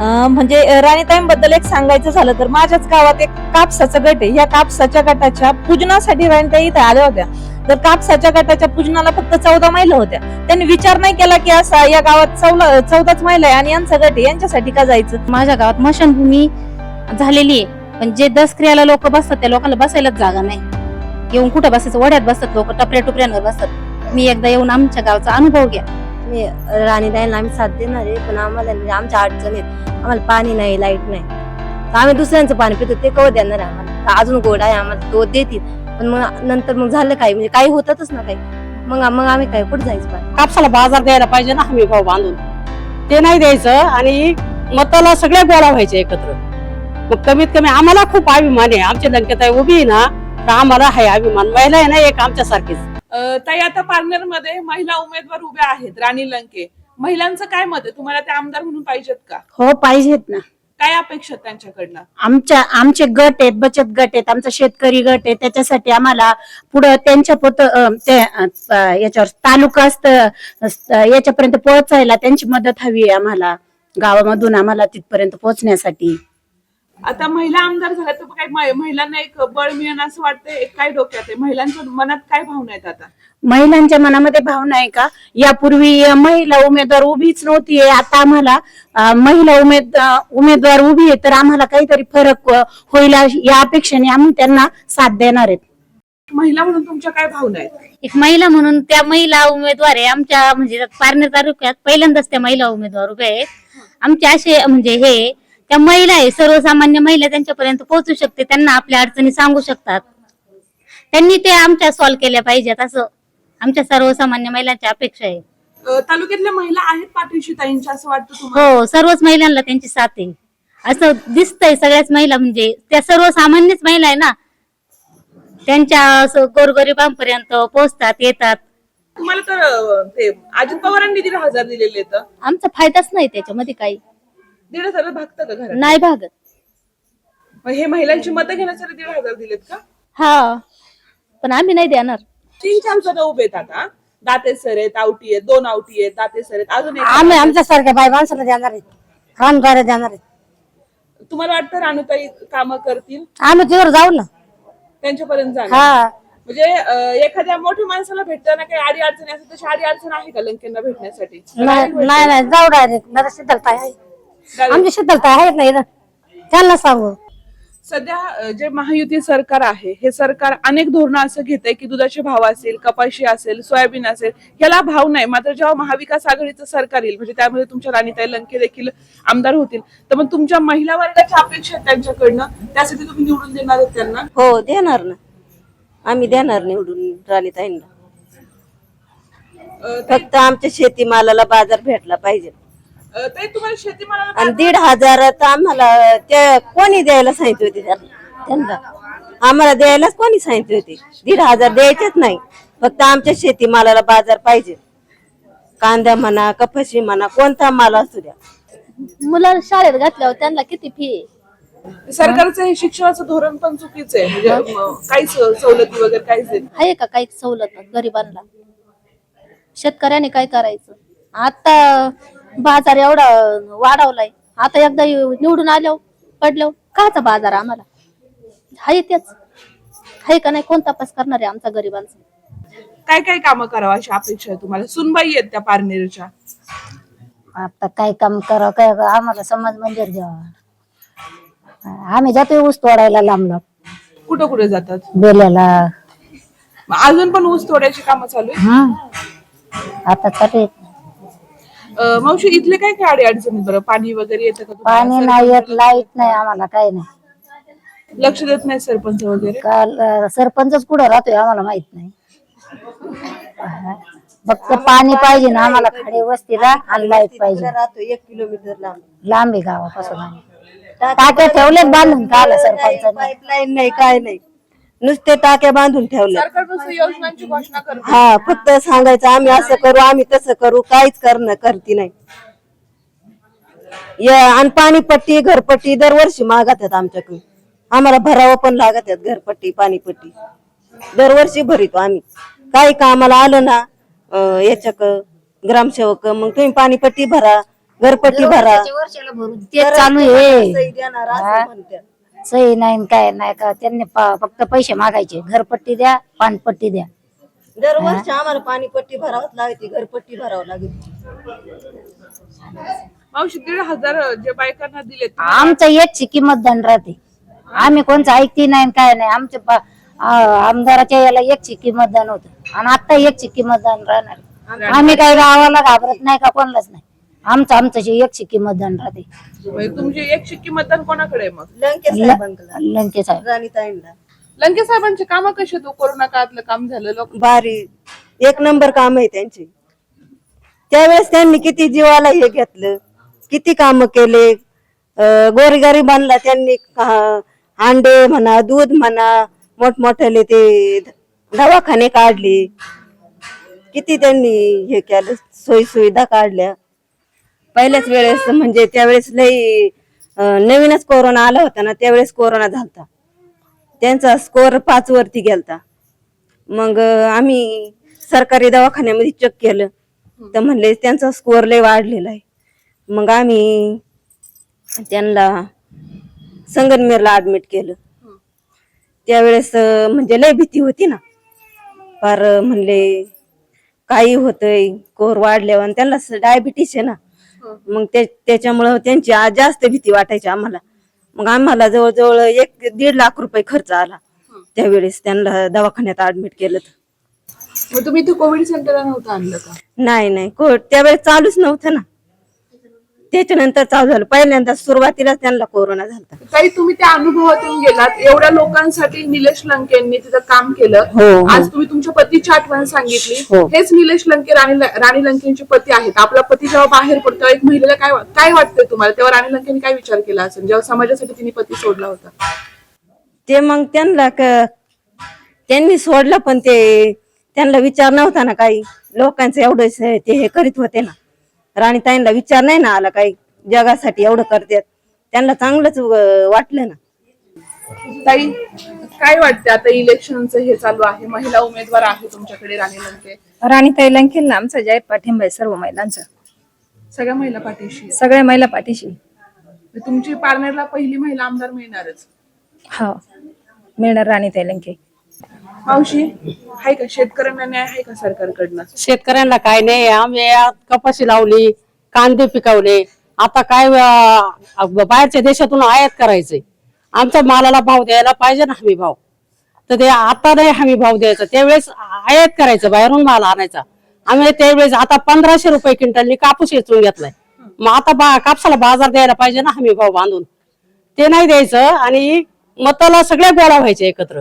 म्हणजे राणीताईंबद्दल एक सांगायचं झालं तर माझ्याच गावात एक कापसाचा गट आहे. या कापसाच्या गटाच्या पूजनासाठी राणीताई इथे आल्या होत्या. तर कापसाच्या गटाच्या पूजनाला फक्त चौदा महिला होत्या. त्यांनी विचार नाही केला की असा या गावात चौदा चौदाच महिला आहे आणि यांचा गट आहे. यांच्यासाठी का जायचं? माझ्या गावात मशानभूमी झालेली आहे. पण जे दस क्रियाला लोक बसतात त्या लोकांना बसायलाच जागा नाही. येऊन कुठं बसायचं? वड्यात बसतात लोक टपऱ्या टुपऱ्यांवर बसतात. मी एकदा येऊन आमच्या गावचा अनुभव घ्या. मी राणीदाईला आम्ही साथ देणार आहे पण आम्हाला म्हणजे आमच्या अडचण आहेत. आम्हाला पाणी नाही लाइट नाही. तर आम्ही दुसऱ्यांचं पाणी पितो ते कव देणार आम्हाला. तर अजून गोड आहे आम्हाला तो देतील. पण मग नंतर मग झालं काय म्हणजे काही होतच ना काही. मग मग आम्ही काय कुठं जायचं पाहिजे कापसाला बाजार द्यायला पाहिजे ना हमी भाव बांधून. ते नाही द्यायचं आणि मताला सगळ्या गोळा व्हायचे एकत्र. मग कमीत कमी आम्हाला खूप अभिमान आहे. आमच्या लंकेत आहे उभी आहे ना तर आम्हाला आहे अभिमान. महिला आहे ना एक आमच्यासारखीच. ताई आता पारनेरमध्ये महिला उमेदवार उभ्या आहेत राणी लंके. महिलांचं काय मत आहे? तुम्हाला ते आमदार म्हणून पाहिजेत का? हो पाहिजेत ना. काय अपेक्षा आहेत त्यांच्याकडनं? आमच्या आमचे गट आहेत बचत गट आहेत आमचा शेतकरी गट आहे त्याच्यासाठी आम्हाला पुढं त्यांच्या पोत अं, ते अं, अं, याच्यावर तालुका असत याच्यापर्यंत पोहोचायला त्यांची मदत हवी आहे आम्हाला. गावामधून आम्हाला तिथपर्यंत पोहोचण्यासाठी. आता महिला आमदार झाल्या तर काही महि- महिलांना एक बळ मिळणं असं वाटतंय काय डोक्यात आहे? महिलांच्या मनात काय भावना आहेत आता? महिलांच्या मनामध्ये भावना आहे का? यापूर्वी महिला उमेदवार उभीच नव्हती आता आम्हाला महिला उमेद उमेदवार उभी आहे तर आम्हाला काहीतरी फरक होईल या अपेक्षेने आम्ही त्यांना साथ देणार आहेत. महिला म्हणून तुमच्या काय भावना आहेत? एक महिला म्हणून त्या महिला उमेदवार आहे. आमच्या म्हणजे पारनेर तालुक्यात पहिल्यांदाच त्या महिला उमेदवार उभ्या आहेत. आमचे असे म्हणजे हे त्या महिला आहे सर्वसामान्य महिला त्यांच्यापर्यंत पोहोचू शकते त्यांना आपल्या अडचणी सांगू शकतात. त्यांनी ते आमच्या सॉल्व्ह केल्या पाहिजेत असं आमच्या सर्वसामान्य महिलांची अपेक्षा आहे. अ, तालुक्यातल्या महिला आहेत पाठीशी ताईंच्या असं वाटतं तुम्हाला? हो सर्वच महिलांना त्यांची साथ आहे. असं दिसतंय सगळ्याच महिला म्हणजे त्या सर्वसामान्यच महिला आहे ना त्यांच्या असं गोरगरिबांपर्यंत पोहोचतात येतात. तुम्हाला तर अ, ते अजित पवारांनी हजार दिलेले आमचा फायदाच नाही त्याच्यामध्ये काही. दीड हजार भागतं का घरात? नाही भागत. मग हे महिलांची मतं घेण्यासाठी दीड हजार दिलेत का? हा. पण आम्ही नाही देणार. तीन चार जण उभे आहेत आता. दाते सर आहेत आवटी आहेत दोन आवटी आहेत दाते सर आहेत अजून एक आम्ही आमच्यासारख्या बाई माणसाला देणार आहे कामगार देणार आहे तुम्हाला वाटतं राणूताई कामं करतील? आम्ही तिवर जाऊ ना. त्यांच्यापर्यंत जाणार. हा. म्हणजे अं, एखाद्या मोठ्या माणसाला भेटताना काही आडी अडचणी असतात तशी आडी अडचण आहे का लंकेंना भेटण्यासाठी? नाही नाही नाही, जाऊ डायरेक्ट शीतलता आहे. आमची शीतलता आहेत नाही त्यांना सांगू. सध्या जे महायुती सरकार आहे हे सरकार अनेक धोरणं असं घेतंय की दुधाचे भाव असेल कपाशी असेल सोयाबीन असेल याला भाव नाही. मात्र जेव्हा महाविकास आघाडीचं सरकार येईल म्हणजे त्यामध्ये तुमच्या राणीताई लंके देखील आमदार होतील तर मग तुमच्या महिला वर्गाच्या अपेक्षा आहेत त्यांच्याकडनं? त्यासाठी तुम्ही निवडून देणार आहेत त्यांना? हो देणार ना. आम्ही देणार निवडून राणीताईंना. अं, फक्त आमच्या शेतीमालाला बाजार भेटला पाहिजे. ताई तुम्हाला शेतीमालाला आणि दीड हजार तर आम्हाला ते कोणी द्यायला सांगितले होते त्यांना त्यांना. आम्हाला द्यायलाच कोणी सांगितले होते. दीड हजार द्यायचेच नाही. फक्त आमच्या शेतीमालाला बाजार पाहिजे. कांदा म्हणा कपाशी म्हणा कोणता माल असू द्या. मुलं शाळेत घातल्यावर त्यांना किती फी आहे? सरकारचं हे शिक्षणाचं धोरण पण चुकीचं आहे. म्हणजे अं, काहीच सवलती वगैरे काहीच देत. आहे का काही सवलत गरिबांना? शेतकऱ्याने काय करायचं? आता बाजार एवढा वाढवलाय. आता एकदा निवडून आलो पडलो काचा बाजार आम्हाला? हाय तेच. हाय का नाही? कोण तपास करणार आहे आमचा गरिबांचा? काय काय कामं करावं अशी अपेक्षा आहे तुम्हाला? सुनबाई आहेत त्या पारनेरच्या. आता काय काम करावं काय करावं, आम्हाला समाज मंदिर द्यावा आम्ही जातो ऊस तोडायला लांब लांब कुठं कुठे जातात? बेल्याला. मग अजून पण ऊस तोड्याची कामं चालू आहे हं. आता चालू आहे. अं, मावशी इथले काय काय अडी अडचणी बरं? पाणी वगैरे येतं का तुम्हाला? पाणी नाही येत लाइट नाही आम्हाला काही नाही. लक्ष देत नाही सरपंच वगैरे? काल अं, सरपंचच कुठं राहतोय आम्हाला माहीत नाही. हा. फक्त पाणी पाहिजे ना आम्हाला खाडी वस्तीला आणि लाइट पाहिजे. राहतो एक किलोमीटर लांब. लांब आहे गावापासून आम्ही. टाक्या ठेवलेत बांधून का आला सरपंचाने? पाईपलाईन नाही काय नाही. नुसते टाक्या बांधून ठेवल्या सरकार नुसतं योजनांची घोषणा करत. हा फक्त सांगायचं आम्ही असं करू आम्ही तसं करू काहीच करणं करती नाही. या आणि पाणीपट्टी घरपट्टी दरवर्षी मागत आहेत आमच्याकडे आम्हाला भरावं पण लागत आहेत घरपट्टी पाणीपट्टी. दरवर्षी भरितो आम्ही. काही कामाला आलं ना अं, याच्याक ग्रामसेवक मग तुम्ही पाणीपट्टी भरा घरपट्टी भरा. वर्षाला भरून ते चालू आहे. हा? सही नाही न काय नाही का त्यांनी प- फक्त पैसे मागायचे. घरपट्टी द्या पानपट्टी द्या. दरवर्षी आम्हाला पाणीपट्टी भरावं लागते घरपट्टी भरावं लागते मावशी दीड हजार जे बायकांना दिलेत आमचं एक चिकी मतदान राहते. आम्ही कोणचं ऐकती नाही न काय नाही. आमच्या पा- आ- आमदाराच्या याला एक चिक्की मतदान होतं. आणि आता एक चिक्की मतदान राहणार. आम्ही काही गावाला घाबरत नाही का कोणालाच नाही. आमचं आमचं जे एक चिक्की मतदान राहते. म्हणजे तुमची एक शिक्की मतदान कोणाकडे आहे मग? लंकेश साहेबांकडे लंके साहेब. राणीताईंना लंके साहेबांचे काम कसे तो कोरोना काळातलं काम झालं लोक भारी एक नंबर काम आहे त्यांची. त्यावेळेस त्यांनी किती जीवाला हे घेतलं किती काम केले गोरगरिबांना त्यांनी का- अंडे म्हणा दूध म्हणा मोठमोठ्याले ते दवाखाने काढले. किती त्यांनी हे केलं सोयी सुविधा काढल्या. पहिल्याच वेळेस म्हणजे त्यावेळेस लई अं, नवीनच कोरोना आला होता ना त्यावेळेस कोरोना झालता. त्यांचा स्कोर पाच वरती गेलता. मग अं, आम्ही सरकारी दवाखान्यामध्ये चेक केलं. तर म्हणले त्यांचा स्कोअर लय वाढलेला आहे. मग आम्ही त्यांना संगनमेरला ऍडमिट केलं. त्यावेळेस अं, म्हणजे लय भीती होती ना. फार अं, म्हणले काही होतंय कोर वाढल्यावर. आणि त्यांना डायबिटीस आहे ना मग ते त्याच्यामुळं त्यांची जास्त भीती वाटायची आम्हाला. मग आम्हाला जवळजवळ एक दीड लाख रुपये खर्च आला. त्यावेळेस त्यांना दवाखान्यात ऍडमिट केलं. तर मग तुम्ही इथे कोविड सेंटरला नव्हतं आणलं का? नाही नाही. कोविड त्यावेळेस चालूच नव्हतं ना. त्याच्यानंतर चालू झालं. पहिल्यांदा सुरुवातीला त्यांना कोरोना झाला ताई तुम्ही त्या अनुभवातून गेलात. एवढ्या लोकांसाठी निलेश लंकेंनी तिथं काम केलं. हो, हो. आज तुम्ही तुमच्या पतीची आठवण सांगितली. हो. हेच निलेश लंके राणी राणी लंकेंचे पती आहेत. आपला पती जेव्हा बाहेर पडतो एक महिलेला काय काय वाटतंय तुम्हाला? तेव्हा राणी लंकेंनी काय विचार केला असेल? जेव्हा समाजासाठी तिने पती सोडला होता. ते मग त्यांना त्यांनी सोडलं पण ते त्यांना विचार नव्हता ना काही. लोकांचं एवढं ते हे करीत होते ना. राणीताईंना विचार नाही ना आला काही. जगासाठी एवढं करतात. त्यांना चांगलंच वाटलं ना. ताई काय वाटतं आता इलेक्शनचं हे चालू आहे? महिला उमेदवार आहे तुमच्याकडे राणी लंके. राणीताई लंकेंना आमचा जाहीर पाठिंबा आहे सर्व महिलांचा. सगळ्या महिला पाठीशी. आहेत. सगळ्या महिला पाठीशी. तुमची पारनेरला पहिली महिला आमदार मिळणारच. हा. मिळणार राणीताई लंके. मावशी आहे का? शेतकऱ्यांना न्याय आहे का सरकारकडनं? शेतकऱ्यांना काय नाही आम्ही यात कपाशी लावली कांदे पिकवले. आता काय अं, बाहेरच्या देशातून आयात करायचे. आमच्या मालाला भाव द्यायला पाहिजे ना हमी भाव. तर ते आता नाही हमी भाव द्यायचा. त्यावेळेस आयात करायचं बाहेरून माल आणायचा. आम्ही त्यावेळेस आता पंधराशे रुपये क्विंटलनी कापूस वेचून घेतलाय. मग आता बा कापसाला बाजार द्यायला पाहिजे ना हमी भाव बांधून. ते नाही द्यायचं आणि मताला सगळ्या गोळा व्हायचे एकत्र.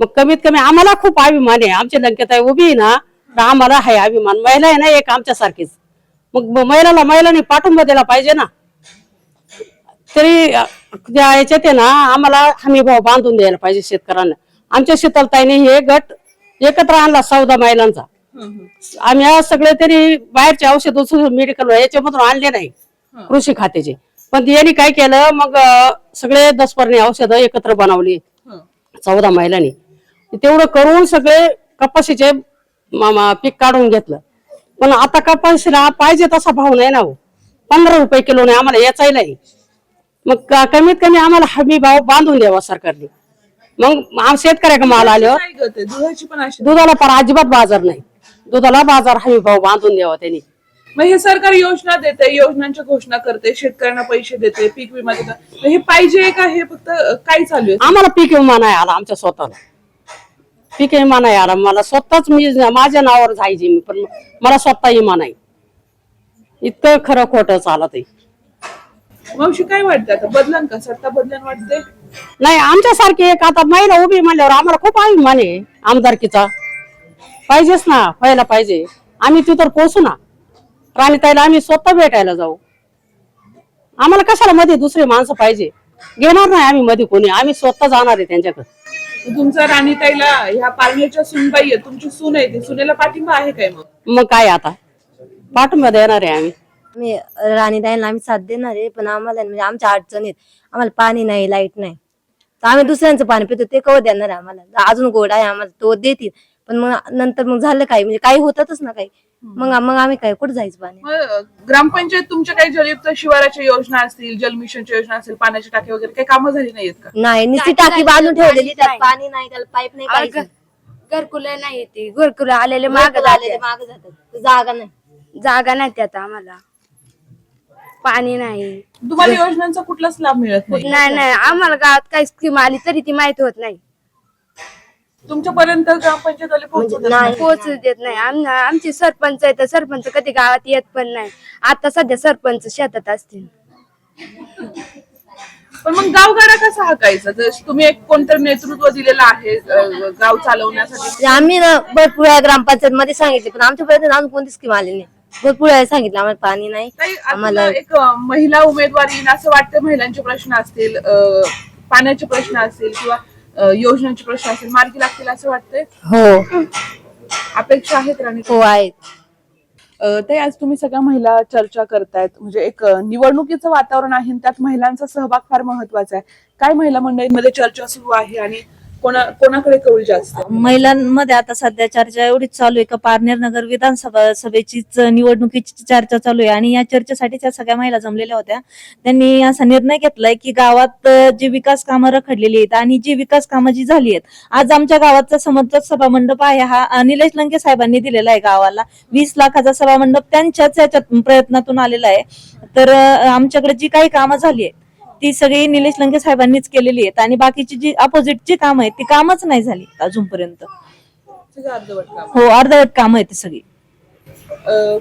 मग कमीत कमी आम्हाला खूप अभिमान आहे. आमच्या लंकेत आहे उभी आहे ना तर आम्हाला आहे अभिमान. महिला आहे ना एक आमच्या सारखीच मग महिलाला महिलांनी पाठिंबा दिला पाहिजे ना. तरी त्या याच्यात आहे ना आम्हाला हमी भाव बांधून द्यायला पाहिजे शेतकऱ्यांना. आमच्या शेतलताईने हे गट एकत्र आणला चौदा महिलांचा. आम्ही आज सगळे तरी बाहेरचे औषध मेडिकल याच्यामधून आणले नाही कृषी खात्याचे. पण यांनी काय केलं मग सगळे दसपर्णी औषधं एकत्र बनवली. चौदा महिलांनी. तेवढं करून सगळे कपाशीचे पीक काढून घेतलं. पण आता कपाशीला पाहिजे तसा भाव नाही ना हो. पंधरा रुपये किलो नाही आम्हाला याचाही नाही. मग कमीत कमी आम्हाला हमी भाव बांधून द्यावा सरकारने. मग आम शेतकऱ्याकडे माल आल्यावर? दुधाला पण अजिबात बाजार नाही. दुधाला बाजार हमी भाव बांधून द्यावा त्यांनी. मग हे सरकार योजना देते योजनांच्या घोषणा करते शेतकऱ्यांना पैसे देते पीक विमा देते मग हे पाहिजे का? हे फक्त काय चालू आहे? आम्हाला पीक विमा नाही आला आमच्या स्वतःला. पीक विमा नाही आला मला स्वतःच मी माझ्या नावावर जायचे मी पण मला स्वतः विमा नाही इतकं खरं खोटं चालत आहे. मावशी काय वाटतं आता? बदलन का? सत्ता बदलन वाटते नाही आमच्यासारखी एक आता महिला उभी म्हणल्यावर आम्हाला खूप अभिमान आहे आमदारकीचा. पाहिजेच ना व्हायला पाहिजे. आम्ही तिथं पोहोचू ना. राणीताईला आम्ही स्वतः भेटायला जाऊ. आम्हाला कशाला मध्ये दुसरी माणसं पाहिजे? घेणार नाही आम्ही मध्ये कोणी. आम्ही स्वतः जाणार आहे त्यांच्याकडे. तुमचा राणीताईला ह्या पालनेच्या सुनबाई आहे तुमची सून आहे ती. सुनेला पाठिंबा आहे काय मग? मग काय आता? पाठिंबा देणार आहे आम्ही आम्ही राणीताईंना आम्ही साथ देणार आहे पण आम्हाला म्हणजे आमच्या अडचणीत आम्हाला पाणी नाही लाइट नाही. तर आम्ही दुसऱ्यांचं पाणी पितो ते कव देणार आहे आम्हाला. अजून गोड आहे आम्हाला तो देतील. पण मग नंतर मग झालं काही म्हणजे काही होतातच ना काही? मग मग आम्ही काय कुठे जायचं पाणी? मग ग्रामपंचायत तुमच्या काही जलयुक्त शिवाराच्या योजना असतील जल मिशनच्या योजना असतील पाण्याची टाकी वगैरे काही कामं झाली नाहीत का? नाही नुसती टाकी बांधून ठेवलेली त्यात पाणी नाही त्याला पाईप नाही काहीच नाही. घरकुल नाही ती घरकुल आलेले माग मागं आलेले मागं जातात. जागा नाही. जागा नाही त्यात आम्हाला. पाणी नाही. तुम्हाला योजनांचा कुठलाच लाभ मिळत नाही. नाही नाही आम्हाला गावात काही स्कीम आली तरी ती माहीत होत नाही. तुमच्यापर्यंत ग्रामपंचायत वाले पोहोचवतच म्हणजे नाही. पोहोचू देत नाही. आम- आमचे सरपंच आहे तर सरपंच कधी गावात येत पण नाही. आता सध्या सरपंच शेतात असतील. पण मग गावगाडा कसा हाकायचा? जर तुम्ही एक कोणतरी नेतृत्व दिलेलं आहे अ, गाव चालवण्यासाठी. म्हणजे आम्ही ना भरपूर वेळा ग्रामपंचायत मध्ये सांगितले पण आमच्यापर्यंत अजून कोणती स्कीम आली नाही. भरपूर वेळा सांगितलं आम्हाला पाणी नाही ताई, आता आम्हाला एक अ, महिला उमेदवार येईन असं वाटतं महिलांचे प्रश्न असतील अ, पाण्याचे प्रश्न असतील किंवा योजनांचे प्रश्न असतील मार्गी लागतील असं वाटतंय? हो. अपेक्षा आहेत राणी? हो आहेत. अ, ताई आज तुम्ही सगळ्या महिला चर्चा करतायत. म्हणजे एक अ, निवडणुकीचं वातावरण आहे आणि त्यात महिलांचा सहभाग फार महत्त्वाचा आहे. काय महिला मंडळींमध्ये चर्चा सुरू आहे आणि कोणा कोणाकडे कौल जास्त? महिलांमध्ये आता सध्या चर्चा एवढीच चालू आहे का पारनेर नगर विधानसभा सभेचीच निवडणुकीची चर्चा चालू आहे आणि या चर्चेसाठी त्या सगळ्या महिला जमलेल्या होत्या. त्यांनी असा निर्णय घेतलाय की गावात जी विकास कामं रखडलेली आहेत आणि जी विकास कामं जी झाली आहेत आज आमच्या गावाचा समर्थक सभा मंडप आहे. हा निलेश लंके साहेबांनी दिलेला आहे गावाला. वीस लाखाचा सभा मंडप त्यांच्याच याच्यात प्रयत्नातून आलेला आहे. तर आमच्याकडे जी काही कामं झाली आहेत ती सगळी निलेश लंके साहेबांनीच केलेली आहेत. आणि बाकीची जी अपोजिटची कामं आहेत ती कामच नाही झाली अजूनपर्यंत. अर्धवट काम. हो अर्धवट कामं आहेत ती सगळी.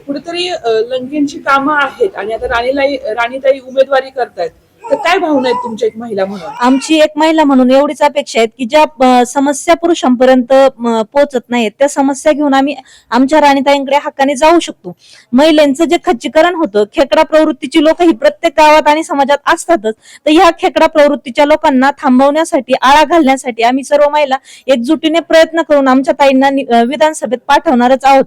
कुठेतरी लंकेंची कामं आहेत आणि आता राणीलाई राणीताई उमेदवारी करतायत. तर काय भावना आहेत तुमच्या एक महिला म्हणून? आमची एक महिला म्हणून एवढीच अपेक्षा आहेत की ज्या अ, समस्या पुरुषांपर्यंत म, पोहोचत नाहीत त्या समस्या घेऊन आम्ही आमच्या राणीताईंकडे हक्काने जाऊ शकतो. महिलांचं जे खच्चीकरण होतं खेकडा प्रवृत्तीची लोक ही प्रत्येक गावात आणि समाजात असतातच. तर ह्या खेकडा प्रवृत्तीच्या लोकांना थांबवण्यासाठी आळा घालण्यासाठी आम्ही सर्व महिला एकजुटीने प्रयत्न करून आमच्या ताईंना नि- अ, विधानसभेत पाठवणारच आहोत.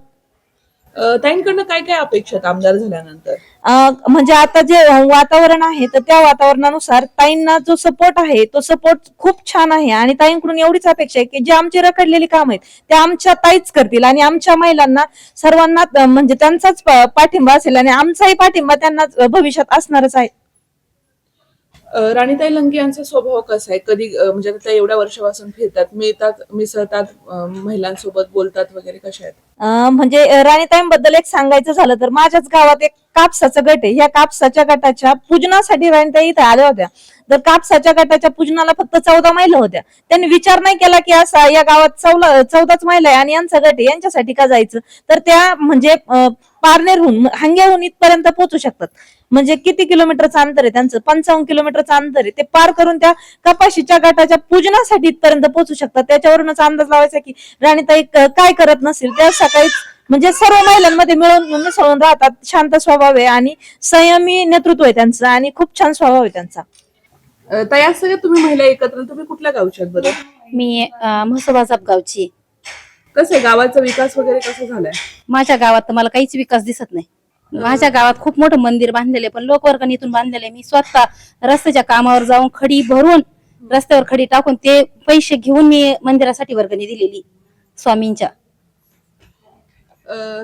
अ, ताईंकडनं काय काय अपेक्षा आहेत आमदार झाल्यानंतर? म्हणजे आता जे वातावरण आहे तर त्या वातावरणानुसार ताईंना जो सपोर्ट आहे तो सपोर्ट खूप छान आहे. आणि ताईंकडून एवढीच अपेक्षा आहे की जे आमची रखडलेली काम आहेत ते आमच्या ताईच करतील. आणि आमच्या महिलांना सर्वांना म्हणजे त्यांचाच पाठिंबा असेल आणि आमचाही पाठिंबा त्यांना भविष्यात असणारच आहे. राणीताई लंके यांचा स्वभाव कसा आहे? कधी म्हणजे आता त्या एवढ्या वर्षापासून फिरतात मिळतात मिसळतात महिलांसोबत बोलतात वगैरे कशा आहेत? म्हणजे राणीताईंबद्दल एक सांगायचं झालं तर माझ्याच गावात एक कापसाचा गट आहे. या कापसाच्या गटाच्या पूजनासाठी राणीताई इथे आल्या होत्या. तर कापसाच्या गटाच्या पूजनाला फक्त चौदा महिला होत्या. त्यांनी विचार नाही केला की असा या गावात चौला चौदाच महिला आहे आणि यांचा गट आहे यांच्यासाठी का जायचं? तर त्या म्हणजे पारनेरहून हांग्याहून इथपर्यंत पोहोचू शकतात. म्हणजे किती किलोमीटरचं अंतर आहे त्यांचं? पंचावन्न किलोमीटरचं अंतर आहे. ते पार करून त्या कपाशीच्या गटाच्या पूजनासाठी इथपर्यंत पोहोचू शकतात. त्याच्यावरूनच अंदाज लावायचा की राणीताई काय करत नसेल? त्या सकाळी म्हणजे सर्व महिलांमध्ये मिळून मिसळून राहतात. शांत स्वभाव आहे आणि संयमी नेतृत्व आहे त्यांचं आणि खूप छान स्वभाव आहे त्यांचा. सगळ्या तुम्ही महिला एकत्र तुम्ही कुठल्या गावच्या आहेत बरं? मी म्हसोबाजाप गावची. कसं आहे? गावाचा विकास वगैरे कसा झालाय? माझ्या गावात तर मला काहीच विकास दिसत नाही. माझ्या गावात खूप मोठं मंदिर बांधलेलं आहे पण लोकवर्गणीतून बांधलेलं आहे. मी स्वतः रस्त्याच्या कामावर जाऊन खडी भरून रस्त्यावर खडी टाकून ते पैसे घेऊन मी मंदिरासाठी वर्गणी दिलेली स्वामींच्या.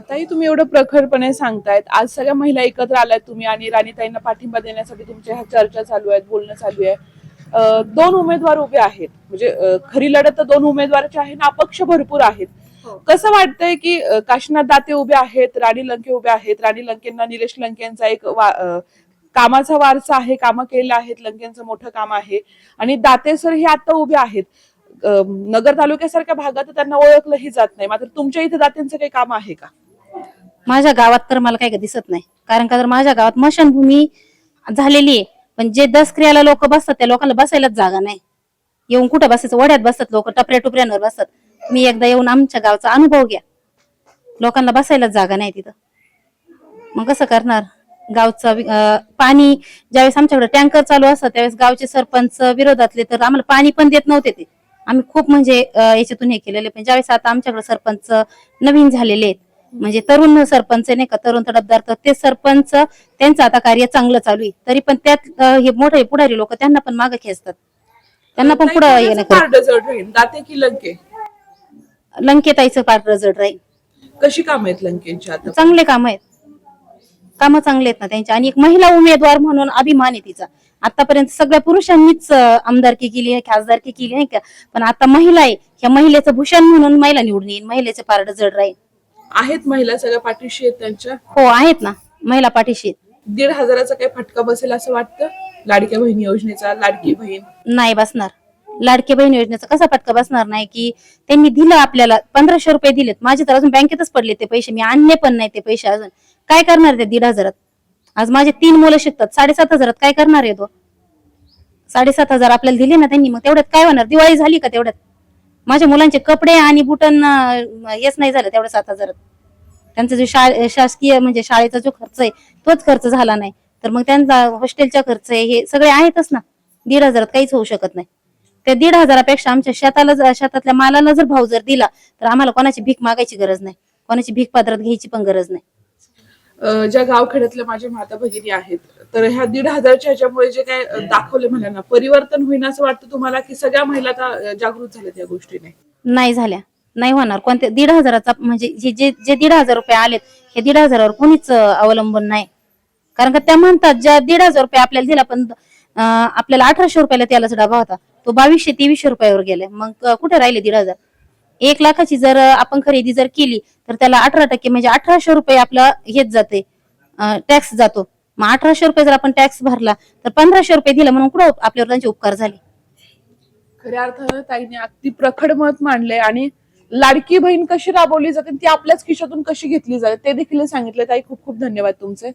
ताई तुम्ही एवढं प्रखरपणे सांगतायत. आज सगळ्या महिला एकत्र आल्यात तुम्ही आणि राणीताईंना पाठिंबा देण्यासाठी तुमच्या ह्या चर्चा चालू आहेत बोलणं चालू आहे. दोन उमेदवार उभे आहेत. म्हणजे खरी लढत तर दोन उमेदवारचे आहे ना अपक्ष भरपूर आहेत. कसं वाटतंय की काशीनाथ दाते उभे आहेत राणी लंके उभे आहेत राणी लंकेंना निलेश लंकेंचा एक वा- कामाचा वारसा आहे कामं केलेलं आहेत लंकेंचं मोठं काम आहे आणि दाते सर हे आता उभे आहेत. नगर तालुक्यासारख्या भागात तर त्यांना ओळखलंही जात नाही. मात्र तुमच्या इथे दात्यांचं काही काम आहे का? माझ्या गावात तर मला काही दिसत नाही. कारण का तर माझ्या गावात मशानभूमी झालेली आहे. पण जे दस क्रियाला लोक बसतात त्या लोकांना बसायलाच जागा नाही. येऊन कुठं बसायचं? वड्यात बसतात लोक टपऱ्या टुपऱ्यांवर बसतात. मी एकदा येऊन आमच्या गावचा अनुभव घ्या. लोकांना बसायलाच जागा नाही तिथं. मग कसं करणार? गावचं पाणी ज्यावेळेस आमच्याकडे टँकर चालू असतात त्यावेळेस गावचे सरपंच विरोधातले तर आम्हाला पाणी पण देत नव्हते ते. आम्ही खूप म्हणजे याच्यातून हे केलेले. पण ज्यावेळेस आता आमच्याकडे सरपंच नवीन झालेले आहेत म्हणजे तरुण सरपंच नाही का? तरुण तडफदार तर ते सरपंच त्यांचं आता कार्य चांगलं चालू आहे. तरी पण त्यात हे मोठे पुढारी लोक त्यांना पण मागे खेचतात. त्यांना पण पुढे येणं पारडं जड राहील दाते की लंके लंकेताईचं पाठ रजड राहील. कशी काम आहेत लंकेंची आता? चांगले काम आहेत. कामं चांगले आहेत ना त्यांचे. आणि एक महिला उमेदवार म्हणून अभिमान आहे तिचा. आतापर्यंत सगळ्या पुरुषांनीच अं, आमदारकी केली आहे खासदारकी केली नाही का? पण आता महिला आहे. ह्या महिलेचं भूषण म्हणून महिला निवडून येईल महिलेचं पारड जड राहील. आहेत महिला सगळ्या पाठीशी आहेत त्यांच्या? हो आहेत ना. महिला पाठीशी आहेत. दीड हजाराचा काही फटका बसेल असं वाटतं? लाडक्या बहीण योजनेचा लाडकी बहीण? नाही बसणार. लाडके बहीण योजनेचा कसा फटका बसणार नाही की त्यांनी दिलं आपल्याला पंधराशे रुपये दिलेत. माझे तर अजून बँकेतच पडले ते पैसे. मी आणले पण नाही ते पैसे अजून. काय करणार ते दीड हजारात? आज माझे तीन मुलं शिकतात. साडेसात हजारात काय करणार आहे तो? साडेसात हजार आपल्याला दिले ना त्यांनी मग तेवढ्यात काय होणार? दिवाळी झाली का तेवढ्यात? माझ्या मुलांचे कपडे आणि बुटन हेच नाही झालं तेवढ्या सात हजारात. त्यांचा जो शा- शासकीय म्हणजे शाळेचा जो खर्च आहे तोच खर्च झाला नाही. तर मग त्यांचा हॉस्टेलचा खर्च आहे हे सगळे आहेतच ना. दीड हजारात काहीच होऊ शकत नाही. त्या दीड हजारापेक्षा आमच्या शेताला शेतातल्या मालाला जर भाव जर दिला तर आम्हाला कोणाची भीक मागायची गरज नाही. कोणाची भीक पात्रात घ्यायची पण गरज नाही. ज्या गावखेड्यातल्या माझ्या माता भगिनी आहेत तर ह्या दीड हजारच्या ह्याच्यामुळे जे काय दाखवले मला ना परिवर्तन होईन असं वाटतं तुम्हाला की सगळ्या महिला जागृत झाल्यात या गोष्टीने? नाही झाल्या. नाही होणार. कोणत्या दीड हजाराचा म्हणजे जे जे दीड हजार रुपये आलेत हे दीड हजारावर कोणीच अवलंबून नाही. कारण का त्या म्हणतात ज्या दीड हजार रुपये आपल्याला दिला पण आपल्याला अठराशे रुपयाला त्यालाच डबा होता. तो बावीसशे तेवीसशे रुपयावर गेलाय. मग कुठे राहिले दीड हजार? एक लाखाची जर आपण खरेदी जर केली तर त्याला अठरा टक्के म्हणजे अठराशे रुपये आपला हेच जाते टॅक्स जातो. मग अठराशे रुपये जर आपण टॅक्स भरला तर पंधराशे रुपये दिला म्हणून कुठं आपल्यावर त्यांचे उपकार झाले? खऱ्या अर्थानं ताईने अगदी प्रखड मत मांडलंय आणि लाडकी बहीण कशी राबवली जाते ती आपल्याच खिशातून कशी घेतली जाते ते देखील सांगितलं ताई खूप खूप धन्यवाद तुमचे.